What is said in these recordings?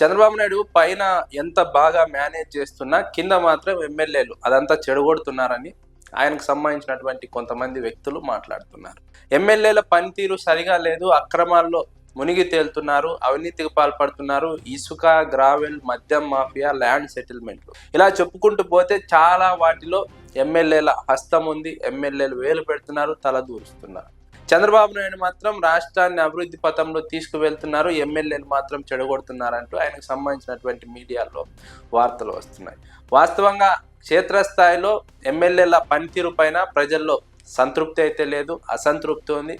చంద్రబాబు నాయుడు పైన ఎంత బాగా మేనేజ్ చేస్తున్నా కింద మాత్రం ఎమ్మెల్యేలు అదంతా చెడగొడుతున్నారని ఆయనకు సంబంధించినటువంటి కొంతమంది వ్యక్తులు మాట్లాడుతున్నారు. ఎమ్మెల్యేల పనితీరు సరిగా లేదు అక్రమాల్లో మునిగి తేలుతున్నారు అవినీతికి పాల్పడుతున్నారు ఇసుక గ్రావెల్ మద్యం మాఫియా ల్యాండ్ సెటిల్మెంట్లు ఇలా చెప్పుకుంటూ పోతే చాలా వాటిలో ఎమ్మెల్యేల హస్తం ఉంది ఎమ్మెల్యేలు వేలు పెడుతున్నారు తల దూరుస్తున్నారు. చంద్రబాబు నాయుడు మాత్రం రాష్ట్రాన్ని అభివృద్ధి పథంలో తీసుకువెళ్తున్నారు. ఎమ్మెల్యేలు మాత్రం చెడగొడుతున్నారంటూ ఆయనకు సంబంధించినటువంటి మీడియాలో వార్తలు వస్తున్నాయి. వాస్తవంగా క్షేత్రస్థాయిలో ఎమ్మెల్యేల పనితీరు పైన ప్రజల్లో సంతృప్తి అయితే లేదు అసంతృప్తి ఉంది.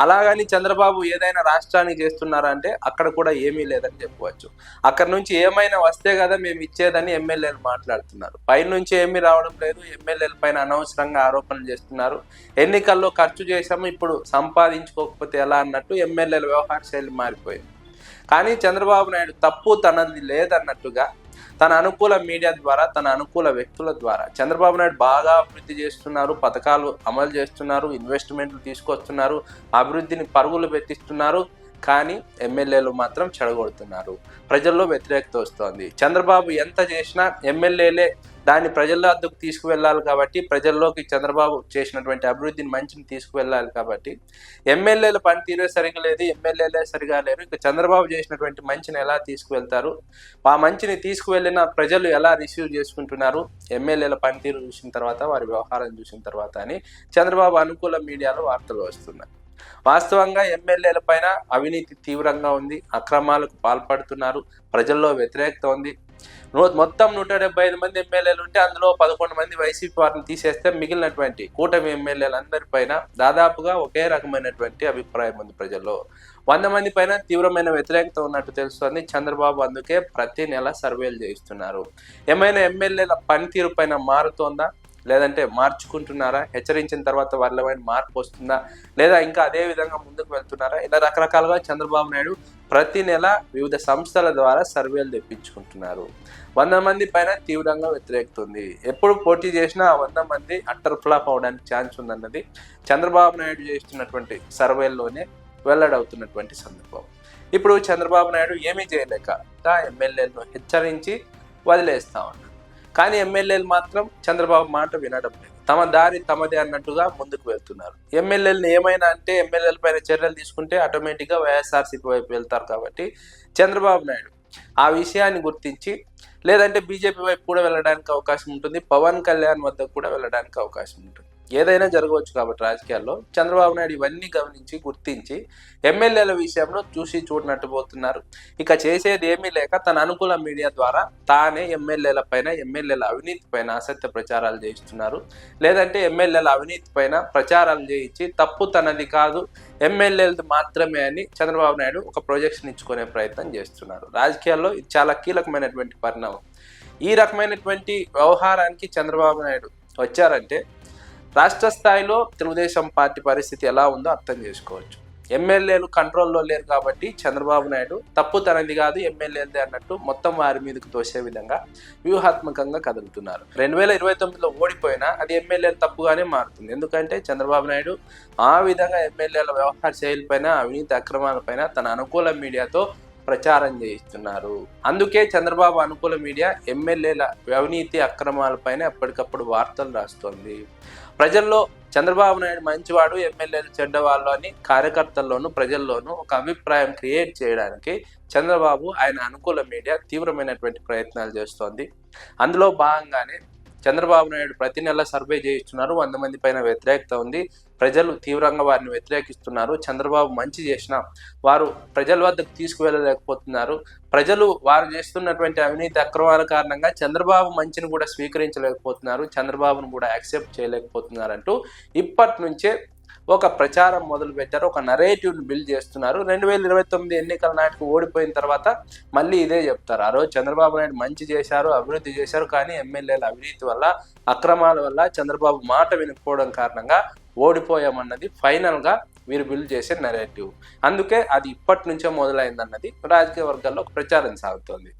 అలాగని చంద్రబాబు ఏదైనా రాష్ట్రానికి చేస్తున్నారంటే అక్కడ కూడా ఏమీ లేదని చెప్పవచ్చు. అక్కడ నుంచి ఏమైనా వస్తే కదా మేము ఇచ్చేదని ఎమ్మెల్యేలు మాట్లాడుతున్నారు. పైనుంచి ఏమీ రావడం లేదు ఎమ్మెల్యేల పైన అనవసరంగా ఆరోపణలు చేస్తున్నారు. ఎన్నికల్లో ఖర్చు చేశాము ఇప్పుడు సంపాదించుకోకపోతే ఎలా అన్నట్టు ఎమ్మెల్యేల వ్యవహార శైలి మారిపోయింది. కానీ చంద్రబాబు నాయుడు తప్పు తనది లేదన్నట్టుగా తన అనుకూల మీడియా ద్వారా తన అనుకూల వ్యక్తుల ద్వారా. చంద్రబాబు నాయుడు బాగా అభివృద్ధి చేస్తున్నారు పథకాలు అమలు చేస్తున్నారు ఇన్వెస్ట్మెంట్లు తీసుకొస్తున్నారు అభివృద్ధిని పరుగులు పెట్టిస్తున్నారు. కానీ ఎమ్మెల్యేలు మాత్రం చెడగొడుతున్నారు. ప్రజల్లో వ్యతిరేకత వస్తోంది. చంద్రబాబు ఎంత చేసినా ఎమ్మెల్యేలే దాన్ని ప్రజల్లో అద్దకు తీసుకువెళ్ళాలి కాబట్టి ప్రజల్లోకి చంద్రబాబు చేసినటువంటి అభివృద్ధిని మంచిని తీసుకువెళ్ళాలి కాబట్టి ఎమ్మెల్యేల పనితీరే సరిగా లేదు ఎమ్మెల్యేలే సరిగా లేరు. ఇక చంద్రబాబు చేసినటువంటి మంచిని ఎలా తీసుకువెళ్తారు? ఆ మంచిని తీసుకువెళ్ళిన ప్రజలు ఎలా రిసీవ్ చేసుకుంటున్నారు? ఎమ్మెల్యేల పనితీరు చూసిన తర్వాత వారి వ్యవహారం చూసిన తర్వాత అని చంద్రబాబు అనుకూల మీడియాలో వార్తలు వస్తున్నాయి. వాస్తవంగా ఎమ్మెల్యేలపైన అవినీతి తీవ్రంగా ఉంది. అక్రమాలకు పాల్పడుతున్నారు. ప్రజల్లో వ్యతిరేకత ఉంది. నూ- మొత్తం నూట డెబ్బై ఐదు మంది ఎమ్మెల్యేలు ఉంటే అందులో పదకొండు మంది వైసీపీ వారిని తీసేస్తే మిగిలినటువంటి కూటమి ఎమ్మెల్యేలు అందరిపైన దాదాపుగా ఒకే రకమైనటువంటి అభిప్రాయం ఉంది ప్రజల్లో. వంద మంది పైన తీవ్రమైన వ్యతిరేకత ఉన్నట్టు తెలుస్తోంది. చంద్రబాబు అందుకే ప్రతి నెల సర్వేలు చేయిస్తున్నారు. ఏమైనా ఎమ్మెల్యేల పనితీరు పైన మారుతోందా? లేదంటే మార్చుకుంటున్నారా? హెచ్చరించిన తర్వాత వాళ్ళ మార్పు వస్తుందా? లేదా ఇంకా అదే విధంగా ముందుకు వెళ్తున్నారా? ఇలా రకరకాలుగా చంద్రబాబు నాయుడు ప్రతి నెల వివిధ సంస్థల ద్వారా సర్వేలు తెప్పించుకుంటున్నారు. వంద మంది పైన తీవ్రంగా వ్యతిరేకుతుంది. ఎప్పుడు పోటీ చేసినా ఆ వంద మంది అట్టర్ ఫ్లాప్ అవడానికి ఛాన్స్ ఉందన్నది చంద్రబాబు నాయుడు చేస్తున్నటువంటి సర్వేల్లోనే వెల్లడవుతున్నటువంటి సందర్భం. ఇప్పుడు చంద్రబాబు నాయుడు ఏమీ చేయలేక ఎమ్మెల్యేలను హెచ్చరించి వదిలేస్తా ఉన్నారు. కానీ ఎమ్మెల్యేలు మాత్రం చంద్రబాబు మాట వినడం లేదు. తమ దారి తమదే అన్నట్టుగా ముందుకు వెళ్తున్నారు. ఎమ్మెల్యేలను ఏమైనా అంటే ఎమ్మెల్యేల పైన చర్యలు తీసుకుంటే ఆటోమేటిక్గా వైఎస్ఆర్సీపీ వైపు వెళ్తారు కాబట్టి చంద్రబాబు నాయుడు ఆ విషయాన్ని గుర్తించి లేదంటే బీజేపీ వైపు కూడా వెళ్ళడానికి అవకాశం ఉంటుంది పవన్ కళ్యాణ్ వద్దకు కూడా వెళ్ళడానికి అవకాశం ఉంటుంది. ఏదైనా జరగవచ్చు కాబట్టి రాజకీయాల్లో చంద్రబాబు నాయుడు ఇవన్నీ గమనించి గుర్తించి ఎమ్మెల్యేల విషయంలో చూసి చూడనట్టు పోతున్నారు. ఇక చేసేది ఏమీ లేక తన అనుకూల మీడియా ద్వారా తానే ఎమ్మెల్యేల పైన ఎమ్మెల్యేల అవినీతి పైన అసత్య ప్రచారాలు చేయిస్తున్నారు. లేదంటే ఎమ్మెల్యేల అవినీతి పైన ప్రచారాలు చేయించి తప్పు తనది కాదు ఎమ్మెల్యేలది మాత్రమే అని చంద్రబాబు నాయుడు ఒక ప్రొజెక్షన్ ఇచ్చుకునే ప్రయత్నం చేస్తున్నారు. రాజకీయాల్లో ఇది చాలా కీలకమైనటువంటి పరిణామం. ఈ రకమైనటువంటి వ్యవహారానికి చంద్రబాబు నాయుడు వచ్చారంటే రాష్ట్ర స్థాయిలో తెలుగుదేశం పార్టీ పరిస్థితి ఎలా ఉందో అర్థం చేసుకోవచ్చు. ఎమ్మెల్యేలు కంట్రోల్లో లేరు కాబట్టి చంద్రబాబు నాయుడు తప్పు తనది కాదు ఎమ్మెల్యేలదే అన్నట్టు మొత్తం వారి మీదకు తోసే విధంగా వ్యూహాత్మకంగా కదులుతున్నారు. రెండు వేల ఇరవై తొమ్మిదిలో ఓడిపోయినా అది ఎమ్మెల్యేలు తప్పుగానే మారుతుంది. ఎందుకంటే చంద్రబాబు నాయుడు ఆ విధంగా ఎమ్మెల్యేల వ్యవహార శైలిపైన అవినీతి అక్రమాలపైన తన అనుకూల మీడియాతో ప్రచారం చేయిస్తున్నారు. అందుకే చంద్రబాబు అనుకూల మీడియా ఎమ్మెల్యేల అవినీతి అక్రమాలపైన ఎప్పటికప్పుడు వార్తలు రాస్తోంది. ప్రజల్లో చంద్రబాబు నాయుడు మంచివాడు ఎమ్మెల్యేలు చెడ్డవాళ్ళు అని కార్యకర్తల్లోనూ ప్రజల్లోనూ ఒక అభిప్రాయం క్రియేట్ చేయడానికి చంద్రబాబు ఆయన అనుకూల మీడియా తీవ్రమైనటువంటి ప్రయత్నాలు చేస్తోంది. అందులో భాగంగానే చంద్రబాబు నాయుడు ప్రతి నెల సర్వే చేయిస్తున్నారు. వంద మంది పైన వ్యతిరేకత ఉంది. ప్రజలు తీవ్రంగా వారిని వ్యతిరేకిస్తున్నారు. చంద్రబాబు మంచి చేసిన వారు ప్రజల వద్దకు తీసుకువెళ్ళలేకపోతున్నారు. ప్రజలు వారు చేస్తున్నటువంటి అవినీతి అక్రమాల కారణంగా చంద్రబాబు మంచిని కూడా స్వీకరించలేకపోతున్నారు. చంద్రబాబును కూడా యాక్సెప్ట్ చేయలేకపోతున్నారంటూ ఇప్పటి నుంచే ఒక ప్రచారం మొదలు పెట్టారు ఒక నరేటివ్ని బిల్డ్ చేస్తున్నారు. రెండు వేల ఇరవై తొమ్మిది ఎన్నికల నాటికి ఓడిపోయిన తర్వాత మళ్ళీ ఇదే చెప్తారు. ఆ రోజు చంద్రబాబు నాయుడు మంచి చేశారు అభివృద్ధి చేశారు కానీ ఎమ్మెల్యేల అవినీతి వల్ల అక్రమాల వల్ల చంద్రబాబు మాట వినకపోవడం కారణంగా ఓడిపోయామన్నది ఫైనల్గా వీరు బిల్డ్ చేసే నెరేటివ్ అందుకే అది ఇప్పటి నుంచే మొదలైందన్నది. రాజకీయ వర్గాల్లో ఒక ప్రచారం సాగుతోంది.